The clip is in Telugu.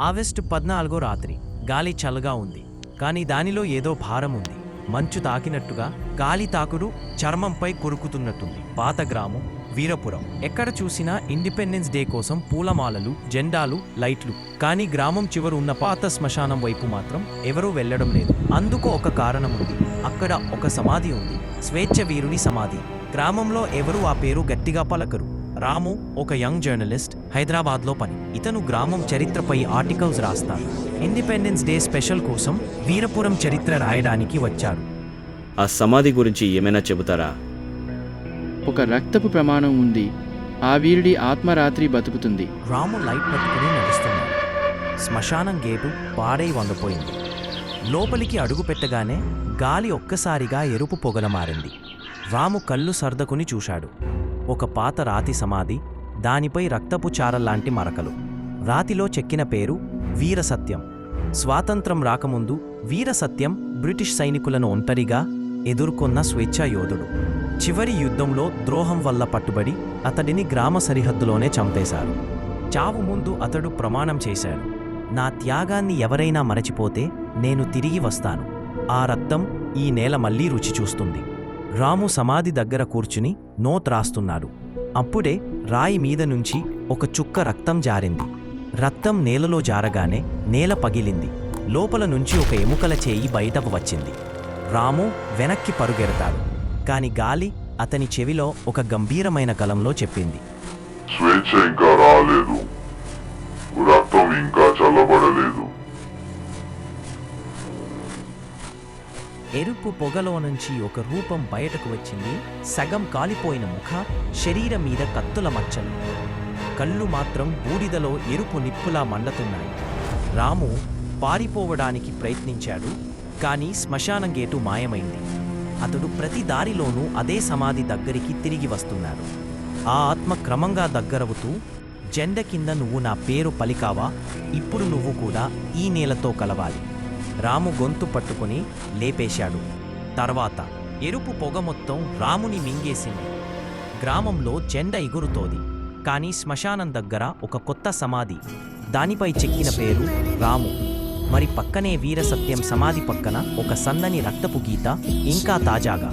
ఆగస్టు పద్నాలుగో రాత్రి. గాలి చల్లగా ఉంది. కానీ దానిలో ఏదో భారం ఉంది. మంచు తాకినట్టుగా గాలి తాకుడు చర్మంపై కొరుకుతున్నట్టుంది. పాత గ్రామం వీరపురం. ఎక్కడ చూసినా ఇండిపెండెన్స్ డే కోసం పూలమాలలు జెండాలు లైట్లు. కానీ గ్రామం చివరు ఉన్న పాత శ్మశానం వైపు మాత్రం ఎవరూ వెళ్ళడం లేదు. అందుకు ఒక కారణం ఉంది. అక్కడ ఒక సమాధి ఉంది. స్వేచ్ఛ వీరుని సమాధి. గ్రామంలో ఎవరూ ఆ పేరు గట్టిగా పలకరు. రాము ఒక యంగ్ జర్నలిస్ట్ హైదరాబాద్లో పని. ఇతను గ్రామం చరిత్రపై ఆర్టికల్స్ రాస్తాడు ఇండిపెండెన్స్ డే స్పెషల్ కోసం వీరపురం చరిత్ర రాయడానికి వచ్చాడు ఆ సమాధి గురించి ఏమైనా చెబుతారా? ఒక రక్తపు ప్రమాణం ఉంది. ఆ వీరుడి ఆత్మ రాత్రి బతుకుతుంది. రాము లైట్ పట్టుకుని నడుస్తున్నాడు. శ్మశానం గేటు పాడై వంగపోయింది. లోపలికి అడుగు పెట్టగానే గాలి ఒక్కసారిగా ఎరుపు పొగల మారింది రాము కళ్ళు సర్దకుని చూశాడు. ఒక పాత రాతి సమాధి దానిపై రక్తపు చారల్లాంటి మరకలు. రాతిలో చెక్కిన పేరు వీరసత్యం. స్వాతంత్రం రాకముందు వీరసత్యం బ్రిటిష్ సైనికులను ఒంటరిగా ఎదుర్కొన్న స్వేచ్ఛా యోధుడు చివరి యుద్ధంలో ద్రోహం వల్ల పట్టుబడి అతడిని గ్రామ సరిహద్దులోనే చంపేశారు. చావు ముందు అతడు ప్రమాణం చేశాడు. నా త్యాగాన్ని ఎవరైనా మరచిపోతే నేను తిరిగి వస్తాను. ఆ రక్తం ఈ నేల మళ్ళీ రుచి చూస్తుంది. రాము సమాధి దగ్గర కూర్చుని నోట్ రాస్తున్నాడు. అప్పుడే రాయి మీద నుంచి ఒక చుక్క రక్తం జారింది. రక్తం నేలలో జారగానే నేల పగిలింది. లోపల నుంచి ఒక ఎముకల చేయి బయటకు వచ్చింది. రాము వెనక్కి పరుగెడతాడు. కాని గాలి అతని చెవిలో ఒక గంభీరమైన గలంలో చెప్పింది. స్వేచ్ఛ ఇంకా రాలేదు. రక్తం ఇంకా చల్లబడలేదు. ఎరుపు పొగలో నుంచి ఒక రూపం బయటకు వచ్చింది. సగం కాలిపోయిన ముఖ శరీరం మీద కత్తుల మచ్చలు. కళ్ళు మాత్రం బూడిదలో ఎరుపు నిప్పులా మండుతున్నాయి. రాము పారిపోవడానికి ప్రయత్నించాడు కానీ శ్మశానం గేటు మాయమైంది. అతడు ప్రతి దారిలోనూ అదే సమాధి దగ్గరికి తిరిగి వస్తున్నాడు. ఆ ఆత్మ క్రమంగా దగ్గరవుతూ జెండ కింద నువ్వు నా పేరు పలికావా? ఇప్పుడు నువ్వు కూడా ఈ నేలతో కలవాలి. రాము గొంతు పట్టుకుని లేపేశాడు. తర్వాత ఎరుపు పొగ మొత్తం రాముని మింగేసింది. గ్రామంలో చెండ ఎగురుతోంది. కానీ శ్మశానం దగ్గర ఒక కొత్త సమాధి. దానిపై చెక్కిన పేరు రాము. మరి పక్కనే వీరసత్యం సమాధి పక్కన ఒక సన్నని రక్తపు గీత ఇంకా తాజాగా.